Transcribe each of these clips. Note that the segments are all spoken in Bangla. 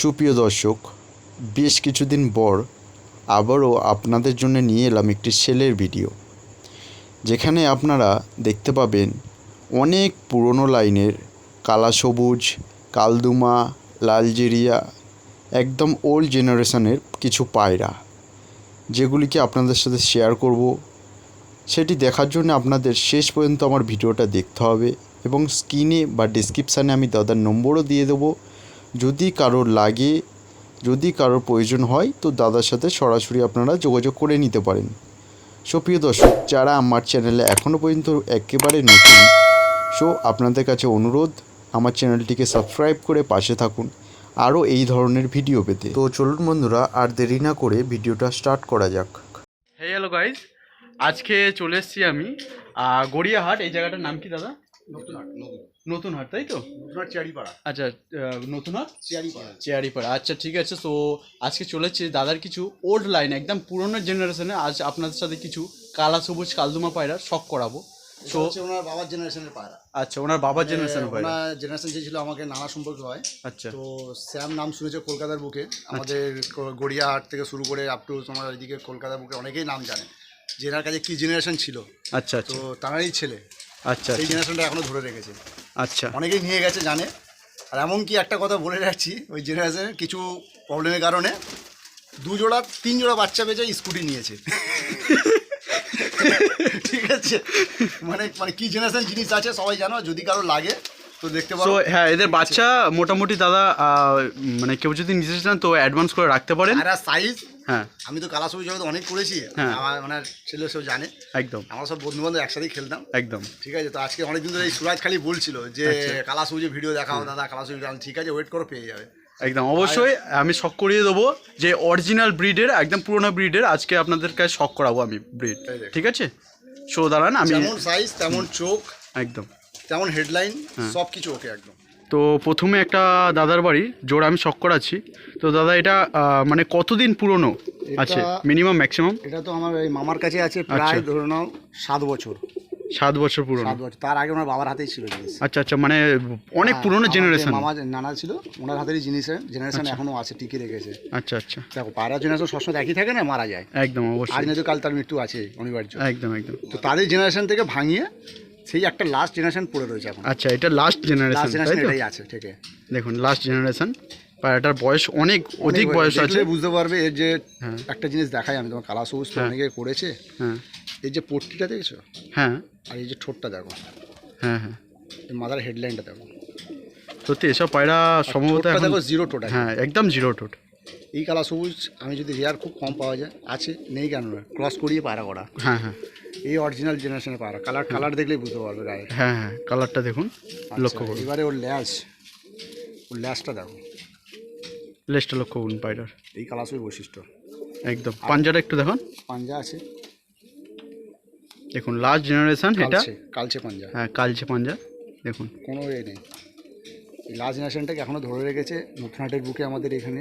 সুপ্রিয় দর্শক, বেশ কিছুদিন পর আবারও আপনাদের জন্য নিয়ে এলাম একটি সেলের ভিডিও, যেখানে আপনারা দেখতে পাবেন অনেক পুরনো লাইনের কালা সবুজ, কালদুমা, লালজেরিয়া, একদম ওল্ড জেনারেশনের কিছু পায়রা, যেগুলিকে আপনাদের সাথে শেয়ার করব। সেটি দেখার জন্য আপনাদের শেষ পর্যন্ত আমার ভিডিওটা দেখতে হবে এবং স্ক্রিনে বা ডিসক্রিপশানে আমি দাদার নম্বরও দিয়ে দেবো। যদি কারোর লাগে যদি কারোর প্রয়োজন হয় তো দাদার সাথে সরাসরি আপনারা যোগাযোগ করে নিতে পারেন। সুপ্রিয় দর্শক যারা আমার চ্যানেলে এখনও পর্যন্ত একেবারে নতুন সো আপনাদের কাছে অনুরোধ আমার চ্যানেলটিকে সাবস্ক্রাইব করে পাশে থাকুন। আরও এই ধরনের ভিডিও পেতে। তো চলুন বন্ধুরা আর দেরি না করে ভিডিওটা স্টার্ট করা যাক। হে হ্যালো গাইজ আজকে চলে এসেছি আমি গড়িয়াহাট এই জায়গাটার নাম কি দাদা? নতুন হাট নতুন হাট তাই তো? নতুন হাট আচ্ছা আহ, নতুন হাট? চেয়ারিপাড়া। আচ্ছা ঠিক আছে। তো আজকে চলে এসেছি দাদার কিছু ওল্ড লাইন একদম পুরোনো জেনারেশনে আজ আপনাদের সাথে কিছু কালা সবুজ কালদুমা পায়রা শখ করাবো। তো তো ওনার বাবার জেনারেশনের পায়রা। আচ্ছা ওনার বাবার জেনারেশন পায়রা। ওনার জেনারেশন যে ছিল আমাকে নানা সম্পর্ক হয়। আচ্ছা। তো শ্যাম নাম শুনেছে কলকাতার বুকে। আমাদের ক- গড়িয়াহাট থেকে শুরু করে আপ টু তোমার এদিকে কলকাতার বুকে অনেকেই নাম জানে। যে এনার কাছে কি জেনারেশন ছিল। আচ্ছা তো আচ্ছা তাঁরাই ছেলে। আচ্ছা সেই জেনারেশনটা এখনও ধরে রেখেছে। আচ্ছা। অনেকেই নিয়ে গেছে, জানে। আর এমনকি একটা কথা বলে রাখছি, ওই জেনারেশনের কিছু প্রবলেমের কারণে। দু জোড়া তিন জোড়া বাচ্চা বেঁচে স্কুটি নিয়েছে। ঠিক আছে? মানে মানে কী জেনারেশন জিনিস আছে সবাই জানো, যদি কারও লাগে তো দেখতে পারো। হ্যাঁ এদের বাচ্চা মোটামুটি দাদা মানে কেউ যদি নিতে চান তো অ্যাডভান্স করে রাখতে পারেন। আর সাইজ হ্যাঁ। আমি তো কালা সবুজ জগৎ অনেক করেছি। হ্যাঁ। আমার মানে ছেলে সব জানে। একদম। আমরা সব বন্ধু বান্ধব একসাথেই খেলতাম। একদম। ঠিক আছে তো আজকে অনেকদিন ধরে এই সুরাজ খালি বলছিল যে আচ্ছা। কালা সবুজের ভিডিও দেখাও দাদা কালা সবুজ ঠিক আছে ওয়েট করো পেয়ে যাবে। একদম। অবশ্যই আমি শখ করিয়ে দেবো যে অরিজিনাল ব্রিডের একদম পুরোনো ব্রিডের আজকে আপনাদের কাছে শখ করাবো আমি ব্রিড ঠিক আছে? শো দাঁড়ান আমি যেমন সাইজ তেমন চোখ। একদম। তেমন হেডলাইন হ্যাঁ। সব কিছু ওকে একদম। তো প্রথমে একটা দাদার বাড়ি জোড়া আমি শখ করাচ্ছি তো দাদা এটা মানে কতদিন পুরনো আছে? মিনিমাম ম্যাক্সিমাম এটা তো আমার এই মামার কাছে আছে প্রায় আচ্ছা। ধরে নাও সাত বছর। সাত বছর পুরনো। সাত বছর। তার আগে ওনার বাবার হাতেই ছিল জিনিস। আচ্ছা আচ্ছা মানে অনেক হ্যাঁ, পুরনো জেনারেশন মামা নানা ছিল ওনার হাতেরই জিনিস জেনারেশন এখনও আছে টিকে রেখেছে। আচ্ছা আচ্ছা। দেখো পায়রা জেনারেশন সবসময় একই থাকে না মারা যায়। একদম আজ অবশ্যই। নয়তো কাল তার মৃত্যু আছে অনিবার্য। একদম একদম। তো তাদের জেনারেশন থেকে ভাঙিয়ে সেই একটা লাস্ট জেনারেশন পড়ে রয়েছে এখন। আচ্ছা এটা লাস্ট জেনারেশন তাই জেনারেশন তো? এটাই আছে থেকে দেখুন লাস্ট জেনারেশন পায়রাটার বয়স অনেক অধিক বয়স আছে। বুঝতে পারবে এর যে হ্যাঁ। একটা জিনিস দেখাই আমি তোমার কালা সবুজ হ্যাঁ। অনেকে করেছে। হ্যাঁ। এই যে পট্টিটা দেখেছ? হ্যাঁ। আর এই যে ঠোঁটটা দেখো। হ্যাঁ হ্যাঁ। মাদার হেডলাইনটা দেখো। সত্যি এসব পায়রা সম্ভবত দেখো জিরো টোটা হ্যাঁ একদম জিরো টোট এই কালা সবুজ আমি যদি রেয়ার খুব কম পাওয়া যায় আছে নেই কেন ক্রস করিয়ে পায়রা করা। হ্যাঁ হ্যাঁ। এই অরিজিনাল জেনারেশনের পায়রা কালার কালার দেখলেই বুঝতে পারবে গায়ে হ্যাঁ হ্যাঁ কালারটা দেখুন আচ্ছা, লক্ষ্য করুন। এবারে ওর ল্যাস ওর ল্যাসটা দেখো। লেজটা লক্ষ্য করুন পায়রার এই কালা বৈশিষ্ট্য। একদম। পাঞ্জাটা একটু দেখুন। পাঞ্জা আছে। দেখুন লাস্ট জেনারেশন এটা। কালচে কালচে পাঞ্জা। হ্যাঁ কালচে পাঞ্জা দেখুন। কোনো এ নেই। এই লাস্ট জেনারেশনটাকে এখনও ধরে রেখেছে নতুনহাটের বুকে আমাদের এখানে।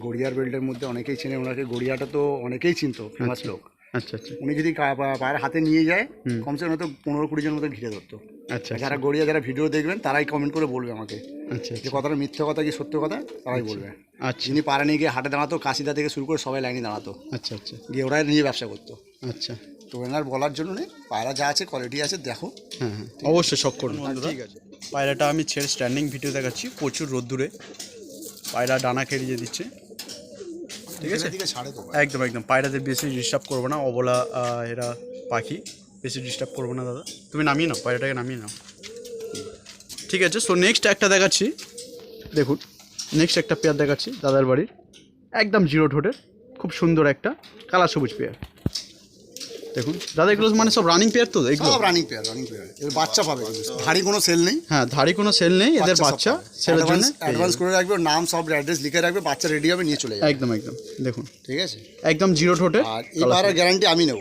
গড়িয়ার বেল্টের মধ্যে অনেকেই চেনে। ওনাকে গড়িয়াটা তো অনেকেই চিনতো ফেমাস লোক। আচ্ছা আচ্ছা। উনি যদি পায়ের হাতে নিয়ে যায় হুম। কমসে কম তো পনেরো কুড়ি জন মতো ঘিরে ধরতো। আচ্ছা যারা গড়িয়া যারা ভিডিও দেখবেন তারাই কমেন্ট করে বলবে আমাকে। আচ্ছা যে কথাটা মিথ্যে কথা কি সত্য কথা? তারাই বলবে। আচ্ছা। যিনি পাড়া নিয়ে গিয়ে হাটে দাঁড়াতো কাশিদা থেকে শুরু করে সবাই লাইনে দাঁড়াতো। আচ্ছা আচ্ছা। গিয়ে ওরাই নিয়ে ব্যবসা করতো। আচ্ছা। তো এনার বলার জন্য নেই। পায়রা যা আছে কোয়ালিটি আছে দেখো। হ্যাঁ হ্যাঁ। অবশ্যই সব করুন। ঠিক আছে। পায়রাটা আমি ছেড়ে স্ট্যান্ডিং ভিডিও দেখাচ্ছি। প্রচুর রোদ্দুরে। পায়রা ডানা খেলিয়ে দিচ্ছে। ঠিক আছে? একদম একদম। পায়রাদের বেশি ডিস্টার্ব করব না। অবলা এরা পাখি। বেশি ডিস্টার্ব করব না দাদা। তুমি নামিয়ে নাও পায়রাটাকে নামিয়ে নাও। ঠিক আছে সো নেক্সট একটা দেখাচ্ছি। দেখুন নেক্সট একটা পেয়ার দেখাচ্ছি দাদার বাড়ির। একদম জিরো ঠোঁটের খুব সুন্দর একটা কালা সবুজ পেয়ার দেখুন। দাদা এগুলো মানে সব রানিং পেয়ার তো এগুলো? সব রানিং পেয়ার রানিং পেয়ার এর বাচ্চা পাবে ভারী কোনো সেল নেই। হ্যাঁ ধারি কোনো সেল নেই এদের বাচ্চা ছেলের জন্য। অ্যাডভান্স করে রাখবে নাম সব অ্যাড্রেস লিখে রাখবে বাচ্চা রেডি হবে নিয়ে চলে যাবে। একদম একদম। দেখুন। ঠিক আছে? একদম জিরো ঠোঁটের আর এই গ্যারান্টি আমি নেব।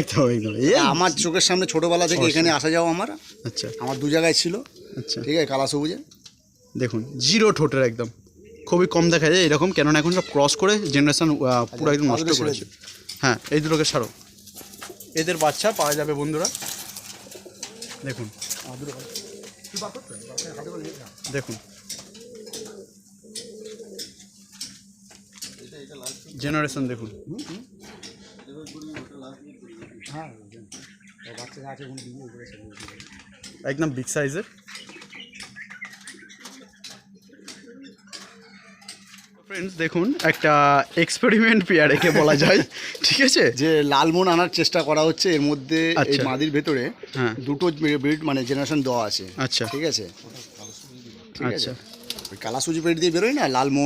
একদম একদম। এ আমার চোখের সামনে ছোটবেলা থেকে এখানে আসা যাও আমার। আচ্ছা। আমার দু জায়গায় ছিল। আচ্ছা। ঠিক আছে কালা সবুজে। দেখুন জিরো ঠোঁটের একদম। খুবই কম দেখা যায় এরকম। কেননা এখন সব ক্রস করে জেনারেশন পুরো একদম নষ্ট করেছে। হ্যাঁ এই দুটোকে ছাড়ো। এদের বাচ্চা পাওয়া যাবে বন্ধুরা। দেখুন। দেখুন। জেনারেশন দেখুন। একদম বিগ সাইজের ফ্রেন্ডস দেখুন একটা এক্সপেরিমেন্ট পেয়ার একে বলা যায় ঠিক আছে? যে লালমোহন আনার চেষ্টা করা হচ্ছে এর মধ্যে এই আচ্ছা। মাদির ভেতরে হ্যাঁ। দুটো ব্রিড মানে জেনারেশন দেওয়া আছে আচ্ছা। ঠিক আছে? আচ্ছা। ওই কালা দিয়ে বেরোয় না?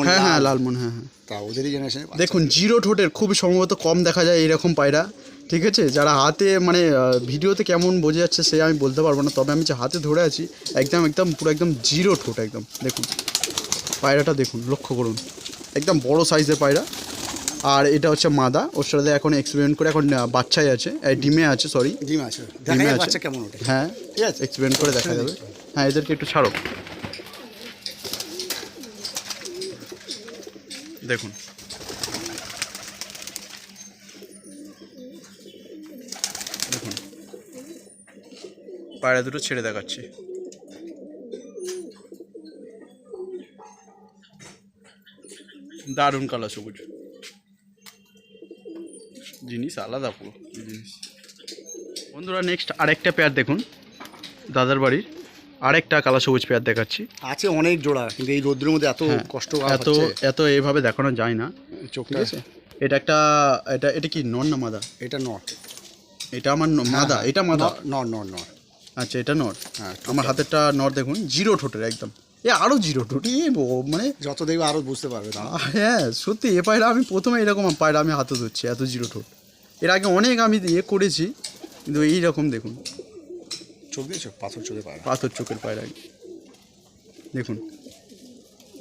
হ্যাঁ হ্যাঁ হ্যাঁ হ্যাঁ। তা ওদেরই জেনারেশন দেখুন জিরো ঠোঁটের খুবই সম্ভবত কম দেখা যায় এরকম পায়রা ঠিক আছে? যারা হাতে মানে ভিডিওতে কেমন বোঝা যাচ্ছে সে আমি বলতে পারব না তবে আমি যে হাতে ধরে আছি একদম একদম পুরো একদম জিরো ঠোঁট একদম। দেখুন পায়রাটা দেখুন লক্ষ্য করুন। একদম বড় সাইজের পায়রা। আর এটা হচ্ছে মাদা। ওর সাথে এখন এক্সপেরিমেন্ট করে এখন বাচ্চাই আছে। এই ডিমে আছে সরি ডিম আছে। ডিমে আছে। কেমন ওঠে। হ্যাঁ ঠিক আছে। এক্সপেরিমেন্ট করে দেখা যাবে। হ্যাঁ এদেরকে একটু ছাড়ো। দেখুন। দেখুন। পায়রা দুটো ছেড়ে দেখাচ্ছি। দারুণ কালো সবুজ। জিনিস আলাদা পুরো। জিনিস। বন্ধুরা নেক্সট আরেকটা পেয়ার দেখুন। দাদার বাড়ির আরেকটা কালো সবুজ পেয়ার দেখাচ্ছি। আছে অনেক জোড়া কিন্তু এই রোদ্রের মধ্যে এত হ্যাঁ, কষ্ট এত এত এভাবে দেখানো যায় না চোখটা। আছে? এটা একটা এটা এটা কি নর না মাদা? এটা নর। এটা আমার ন- মাদা এটা মাদা? নর নর নর আচ্ছা এটা নর। হ্যাঁ আমার হাতেরটা নর দেখুন জিরো ঠোঁটের একদম। এ আরও জিরো ব- মানে যত দেখবে আরও বুঝতে পারবে না হ্যাঁ সত্যি এ পায়রা আমি প্রথমে এরকম পায়রা আমি হাতে ধরছি এত জিরো ঠোঁট এর আগে অনেক আমি ইয়ে করেছি কিন্তু এই রকম দেখুন। চোখ দিয়েছ পাথর চোখে পায় পাথর চোখের পায়রা। দেখুন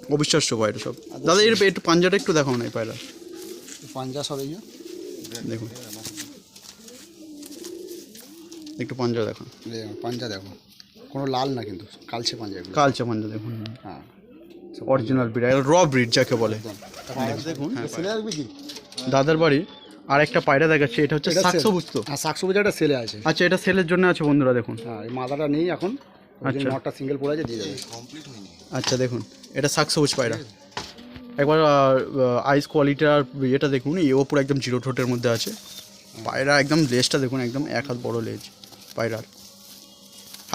অবিশ্বাস্য পায়রা সব। দাদা এর একটু পাঞ্জাটা একটু দেখাও না এই পায়রা পাঞ্জা সব এই দেখুন। একটু পাঞ্জা দেখান। পাঞ্জা দেখো। কোনো লাল না কিন্তু কালচে পাঞ্জা এগুলো কালচা পাঞ্জা দেখুন। হ্যাঁ। অরিজিনাল ব্রিড র ব্রিড যাকে বলে। দেখুন। কি? দাদার বাড়ি আর একটা পায়রা দেখাচ্ছে এটা হচ্ছে এটা শাক সবুজ তো। হ্যাঁ শাক সবুজ একটা ছেলে আছে। আচ্ছা এটা সেলের জন্য আছে বন্ধুরা দেখুন। হ্যাঁ এই মাদাটা নেই এখন আচ্ছা। নটটা সিঙ্গেল পড়ে আছে দিয়ে যাবে আচ্ছা দেখুন এটা শাক সবুজ পায়রা। একবার আইস কোয়ালিটির ইয়েটা দেখুন এও পুরো একদম জিরো ঠোঁটের মধ্যে আছে। পায়রা একদম লেজটা দেখুন একদম এক হাত বড় লেজ পায়রার।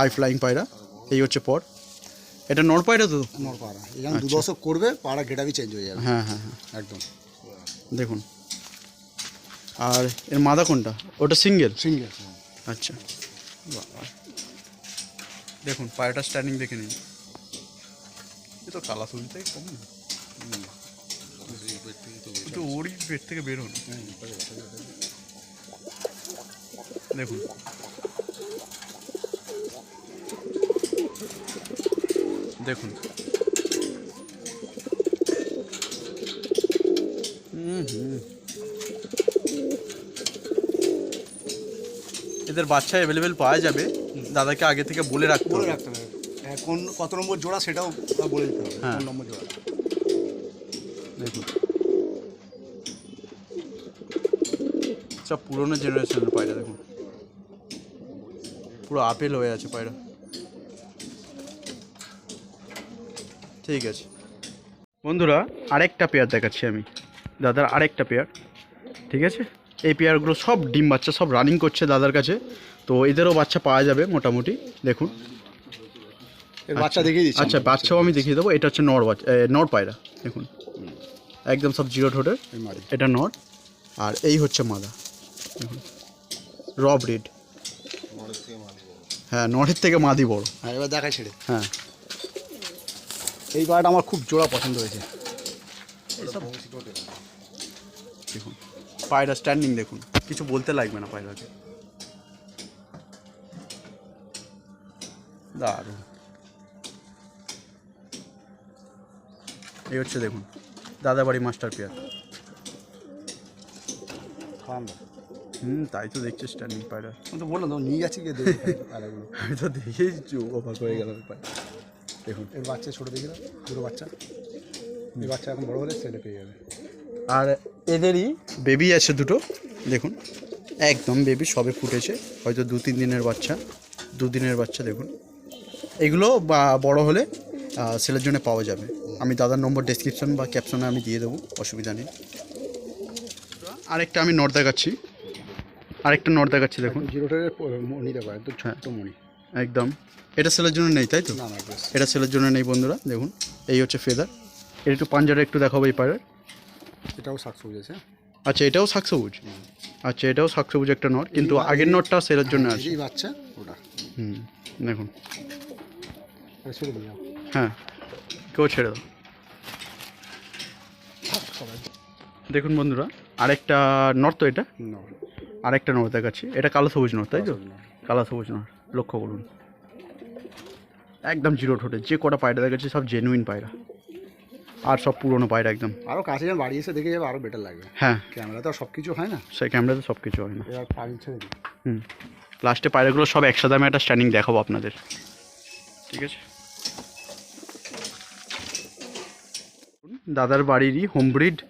হাই ফ্লাইং পায়রা এই হচ্ছে পর। এটা নর পায়রা তো? নর এই যখন দু দশক করবে পাড়া গেটাবি চেঞ্জ হয়ে যাবে। হ্যাঁ হ্যাঁ হ্যাঁ। একদম। দেখুন। আর এর মাদা কোনটা? ওটা সিঙ্গেল? সিঙ্গেল আচ্ছা। দেখুন পায়রাটা স্ট্যান্ডিং দেখে নিন। এ তো কালা তুলতে কম তো ওরই পেট থেকে বের হন। দেখুন। দেখুন। এদের বাচ্চা অ্যাভেলেবেল পাওয়া যাবে। দাদাকে আগে থেকে বলে রাখতে হবে। রাখতে হবে। হ্যাঁ, কোন কত নম্বর জোড়া সেটাও বলে দিতে হবে হ্যাঁ। কোন নম্বর জোড়া। দেখুন। সব পুরোনো জেনারেশনের পায়রা দেখুন। পুরো আপেল হয়ে আছে পায়রা। ঠিক আছে। বন্ধুরা আরেকটা পেয়ার দেখাচ্ছি আমি। দাদার আরেকটা পেয়ার ঠিক আছে? এই পেয়ারগুলো সব ডিম বাচ্চা সব রানিং করছে দাদার কাছে। তো এদেরও বাচ্চা পাওয়া যাবে মোটামুটি দেখুন। বাচ্চা দেখিয়ে দিচ্ছি আচ্ছা বাচ্চাও আমি দেখিয়ে দেবো। এটা হচ্ছে নর বাচ্চা নর পায়রা দেখুন। একদম সব জিরো ঠোঁটের এটা নর। আর এই হচ্ছে মাদা দেখুন। রব ব্রিড হ্যাঁ নরের থেকে মাদি বড়। হ্যাঁ এবার দেখাই ছেড়ে। হ্যাঁ। এই পাড়াটা আমার খুব জোড়া পছন্দ হয়েছে। দেখুন পায়রা স্ট্যান্ডিং দেখুন। কিছু বলতে লাগবে না পায়রাকে। দারুণ। এই হচ্ছে দেখুন দাদাবাড়ি মাস্টার পেয়ার। হুম তাই তো দেখছি স্ট্যান্ডিং পায়রা। আমি তো বললাম তো নিয়ে যাচ্ছি গিয়ে দেখি পায়রাগুলো আমি তো দেখেই অবাক হয়ে গেলাম। পায়রা দেখুন। এর বাচ্চা ছোটো দেখি দুটো বাচ্চা। এই বাচ্চা এখন বড় হলে ছেলে পেয়ে যাবে। আর এদেরই বেবি আছে দুটো দেখুন। একদম বেবি সবে ফুটেছে হয়তো দু তিন দিনের বাচ্চা দুদিনের বাচ্চা দেখুন। এগুলো বা বড় হলে সেলের জন্য পাওয়া যাবে। আমি দাদার নম্বর ডেসক্রিপশন বা ক্যাপশনে আমি দিয়ে দেবো অসুবিধা নেই। আরেকটা আমি নট দেখাচ্ছি আরেকটা নট দেখাচ্ছি দেখুন। জিরোটার নিতে পারে একদম ছোট্ট মণি। একদম। এটা সেলের জন্য নেই তাই তো? এটা সেলের জন্য নেই বন্ধুরা দেখুন এই হচ্ছে ফেদার। এটা একটু পাঞ্জাটা একটু দেখাবো এই পায়ের এটাও শাক সবুজ আছে আচ্ছা এটাও শাকসবুজ আচ্ছা এটাও শাকসবুজ একটা নট কিন্তু আগের নটটা সেলের জন্য আছে। এই বাচ্চা ওটা। হুম দেখুন। হ্যাঁ কেউ ছেড়ে দাও। দেখুন বন্ধুরা আরেকটা নট তো এটা। আরেকটা নট দেখাচ্ছি। এটা কালো সবুজ নট তাই তো? কালো সবুজ নট লক্ষ্য করুন। একদম জিরো ঠোঁটে যে কটা পায়রা দেখাচ্ছি সব জেনুইন পায়রা। আর সব পুরনো পায়রা একদম। আরও কাছে যখন বাড়ি এসে দেখে যাবে আরও বেটার লাগবে। হ্যাঁ। ক্যামেরা তো সব কিছু হয় না? সেই ক্যামেরাতে সব কিছু হয় না। এবার পানি ছেড়ে দিই। হুম। লাস্টে পায়রাগুলো সব একসাথে আমি একটা স্ট্যান্ডিং দেখাবো আপনাদের। ঠিক আছে? দাদার বাড়িরই হোম ব্রিড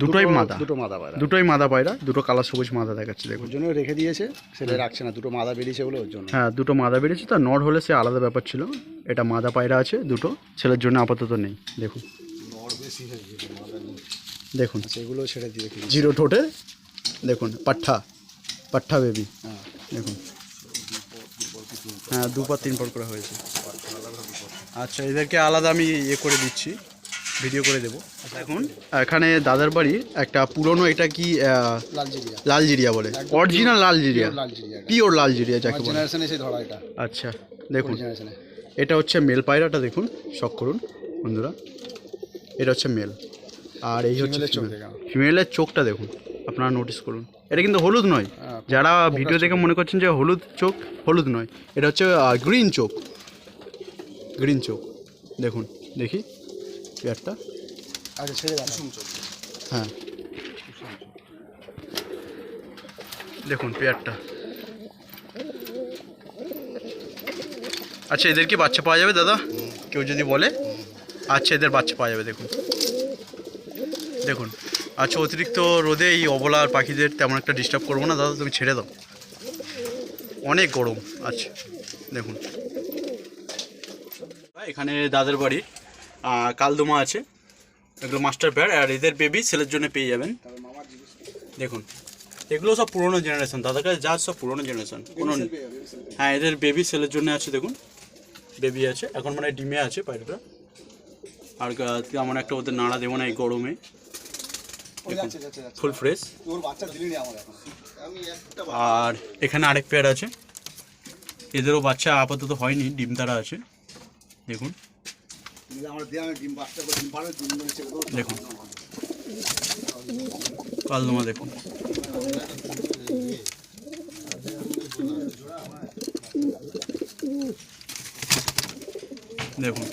দুটোই মাদা। দুটো মাদা পায়রা। দুটোই মাদা পায়রা দুটো কালো সবুজ মাদা দেখাচ্ছে দেখুন। জন্য রেখে দিয়েছে সেটা রাখছে না দুটো মাদা বেরিয়েছে বলে ওর জন্য। হ্যাঁ দুটো মাদা বেরিয়েছে তো নট হলে সে আলাদা ব্যাপার ছিল। এটা মাদা পায়রা আছে দুটো ছেলের জন্য আপাতত নেই দেখুন। দেখুন। সেগুলো ছেড়ে দিয়ে জিরো ঠোঁটে দেখুন পাঠা পাঠা বেবি হ্যাঁ। দেখুন। হ্যাঁ দুবার তিন পর করে হয়েছে। আচ্ছা এদেরকে আলাদা আমি ইয়ে করে দিচ্ছি ভিডিও করে দেবো। দেখুন এখানে দাদার বাড়ি একটা পুরনো এটা কি আহ, লাল জিরিয়া বলে। অরিজিনাল লাল জিরিয়া পিওর লাল জিরিয়া যাকে বলে। আচ্ছা দেখুন। এটা হচ্ছে মেল পায়রাটা দেখুন। শখ করুন বন্ধুরা। এটা হচ্ছে মেল। আর এই হচ্ছে। ফিমেলের চোখটা দেখুন আপনারা নোটিস করুন। এটা কিন্তু হলুদ নয়। হ্যাঁ, যারা ভিডিও দেখে মনে করছেন যে হলুদ চোখ হলুদ নয়। এটা হচ্ছে গ্রিন চোখ। গ্রিন চোখ। দেখুন দেখি। পেয়ারটা। আচ্ছা ছেড়ে দাও। হ্যাঁ। দেখুন পেয়ারটা। আচ্ছা এদের কি বাচ্চা পাওয়া যাবে দাদা? কেউ যদি বলে? আচ্ছা এদের বাচ্চা পাওয়া যাবে দেখুন। দেখুন আচ্ছা অতিরিক্ত রোদে এই অবলার পাখিদের তেমন একটা ডিস্টার্ব করব না দাদা তুমি ছেড়ে দাও। অনেক গরম আচ্ছা দেখুন। এখানে দাদার বাড়ি কালদোমা আছে। এগুলো মাস্টার প্যাড আর এদের বেবি ছেলের জন্য পেয়ে যাবেন। দেখুন এগুলো সব পুরোনো জেনারেশন দাদার কাছে যা সব পুরোনো জেনারেশন কোনো হ্যাঁ এদের বেবি ছেলের জন্য আছে দেখুন বেবি আছে এখন মানে ডিমে আছে পায়রাটা আর তেমন একটা ওদের নাড়া দেবো না এই গরমে। Full fresh. আমার আর এখানে আরেক পেয়ার আছে। এদেরও বাচ্চা আপাতত হয়নি ডিম তারা আছে। দেখুন। আমার দিয়ে আমি করে ডিম পারবে ডিম মেরে ছেড়ে দেবো দেখুন। কালদমা দেখুন। দেখুন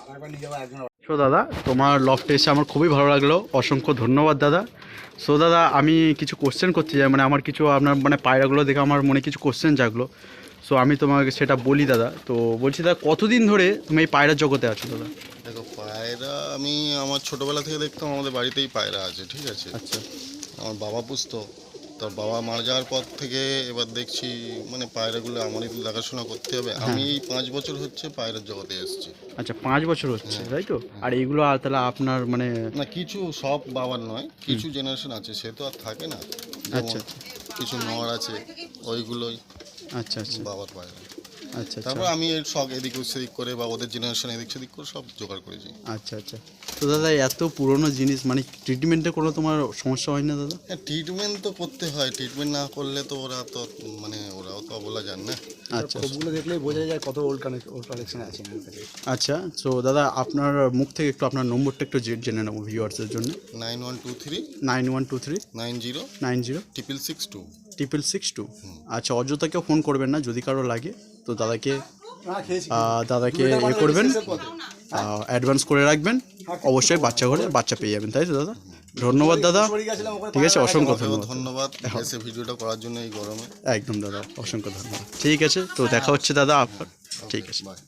আর একবার নিয়ে যাব একজন সো দাদা তোমার লফটে এসে আমার খুবই ভালো লাগল। অসংখ্য ধন্যবাদ দাদা। সো দাদা আমি কিছু কোশ্চেন করতে চাই। মানে আমার কিছু আপনার মানে পায়রাগুলো দেখে আমার মনে কিছু কোশ্চেন জাগলো। সো আমি তোমাকে সেটা বলি দাদা। তো বলছি দাদা কতদিন ধরে তুমি এই পায়রার জগতে আছো দাদা? দেখো পায়রা আমি আমার ছোটবেলা থেকে দেখতাম আমাদের বাড়িতেই পায়রা আছে ঠিক আছে? আচ্ছা। আমার বাবা পুষতো। তার বাবা মারা যাওয়ার পর থেকে এবার দেখছি মানে পায়রাগুলো আমারই দেখাশোনা করতে হবে। আমি এই পাঁচ বছর হচ্ছে পায়রার জগতে এসেছি। আচ্ছা পাঁচ বছর হচ্ছে তাই তো? আর এইগুলো আর তাহলে আপনার মানে না কিছু সব বাবার নয় কিছু জেনারেশন আছে সে তো আর থাকে না। আচ্ছা। কিছু নর আছে ওইগুলোই আচ্ছা আচ্ছা। বাবার পায়রা। আচ্ছা আচ্ছা। তারপর আমি এর শখ এদিক সেদিক করে বা ওদের জেনারেশন এদিক সেদিক করে সব জোগাড় করেছি। আচ্ছা আচ্ছা। তো দাদা এত পুরনো জিনিস মানে ট্রিটমেন্টে কোনো তোমার সমস্যা হয় না দাদা? হ্যাঁ ট্রিটমেন্ট তো করতে হয়। ট্রিটমেন্ট না করলে তো ওরা তো মানে ওরাও তো বলা যান না। আচ্ছা। খোপগুলো দেখলেই বোঝা যায় কত ওল্ড ওল্ড কালেকশন আছে আচ্ছা সো দাদা আপনার মুখ থেকে একটু আপনার নম্বরটা একটু জেনে নেব ভিউয়ার্সের জন্য। Nine one two three nine one two three nine zero nine zero triple six two triple six two আচ্ছা অযথাকেও ফোন করবেন না যদি কারও লাগে তো দাদাকে হ্যাঁ দাদাকে ইয়ে করবেন। অ্যাডভান্স করে রাখবেন। অবশ্যই বাচ্চা ঘরে বাচ্চা পেয়ে যাবেন তাই তো দাদা? ধন্যবাদ দাদা। ঠিক আছে অসংখ্য ধন্যবাদ। ধন্যবাদ এসে ভিডিওটা করার জন্য এই গরমে। একদম দাদা অসংখ্য ধন্যবাদ। ঠিক আছে তো দেখা হচ্ছে দাদা আপনার ঠিক আছে। বাই